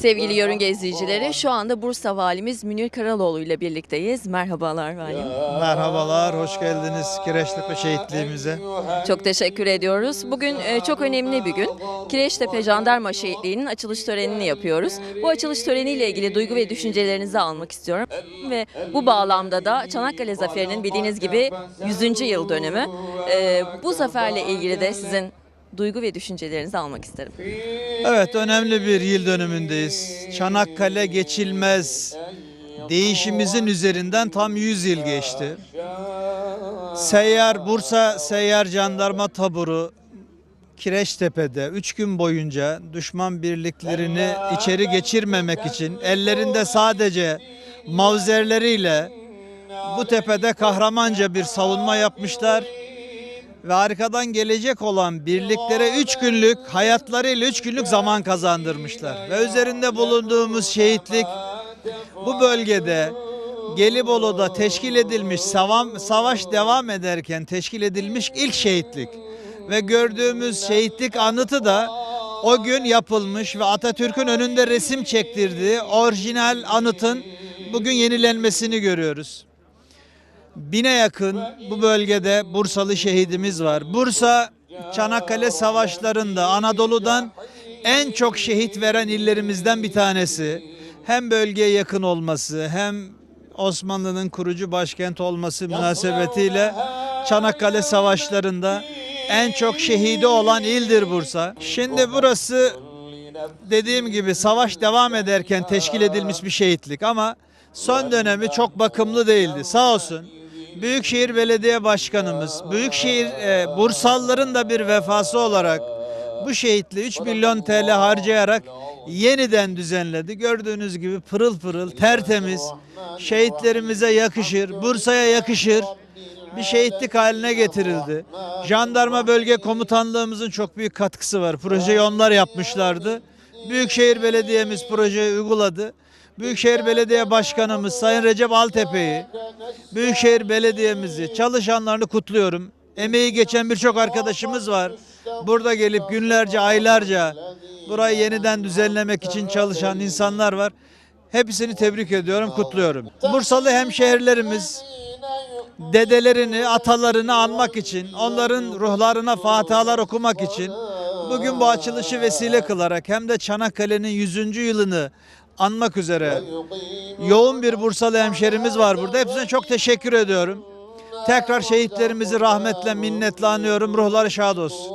Sevgili yörünge izleyicileri, şu anda Bursa Valimiz Münir Karaloğlu ile birlikteyiz. Merhabalar Valim. Merhabalar, hoş geldiniz Kireçtepe şehitliğimize. Çok teşekkür ediyoruz. Bugün e, çok önemli bir gün. Kireçtepe Jandarma Şehitliği'nin açılış törenini yapıyoruz. Bu açılış töreniyle ilgili duygu ve düşüncelerinizi almak istiyorum. Ve bu bağlamda da Çanakkale Zaferi'nin bildiğiniz gibi 100. yıl dönümü. E, Bu zaferle ilgili de sizin duygu ve düşüncelerinizi almak isterim. Evet, önemli bir yıl dönümündeyiz. Çanakkale geçilmez değişimizin üzerinden tam 100 yıl geçti. Seyyar Bursa Seyyar Jandarma Taburu Kireçtepe'de 3 gün boyunca düşman birliklerini içeri geçirmemek için ellerinde sadece mavzerleriyle bu tepede kahramanca bir savunma yapmışlar ve arkadan gelecek olan birliklere 3 günlük hayatlarıyla 3 günlük zaman kazandırmışlar. Ve üzerinde bulunduğumuz şehitlik bu bölgede Gelibolu'da teşkil edilmiş savaş devam ederken teşkil edilmiş ilk şehitlik. Ve gördüğümüz şehitlik anıtı da o gün yapılmış ve Atatürk'ün önünde resim çektirdiği orijinal anıtın bugün yenilenmesini görüyoruz. Bine yakın bu bölgede Bursalı şehidimiz var. Bursa Çanakkale savaşlarında Anadolu'dan en çok şehit veren illerimizden bir tanesi. Hem bölgeye yakın olması hem Osmanlı'nın kurucu başkent olması münasebetiyle Çanakkale savaşlarında en çok şehidi olan ildir Bursa. Şimdi burası dediğim gibi savaş devam ederken teşkil edilmiş bir şehitlik ama son dönemi çok bakımlı değildi. Sağ olsun. Büyükşehir Belediye Başkanımız, Büyükşehir e, Bursalıların da bir vefası olarak bu şehitliği 3 milyon TL harcayarak yeniden düzenledi. Gördüğünüz gibi pırıl pırıl, tertemiz, şehitlerimize yakışır, Bursa'ya yakışır bir şehitlik haline getirildi. Jandarma Bölge Komutanlığımızın çok büyük katkısı var. Projeyi onlar yapmışlardı. Büyükşehir Belediye'miz projeyi uyguladı. Büyükşehir Belediye Başkanımız Sayın Recep Altepe'yi, Büyükşehir Belediye'mizi, çalışanlarını kutluyorum. Emeği geçen birçok arkadaşımız var. Burada gelip günlerce, aylarca burayı yeniden düzenlemek için çalışan insanlar var. Hepsini tebrik ediyorum, kutluyorum. Bursalı hemşehrilerimiz dedelerini, atalarını anmak için, onların ruhlarına fatihalar okumak için bugün bu açılışı vesile kılarak hem de Çanakkale'nin 100. yılını anmak üzere yoğun bir Bursalı hemşerimiz var burada. Hepsine çok teşekkür ediyorum. Tekrar şehitlerimizi rahmetle, minnetle anıyorum. Ruhları şad olsun.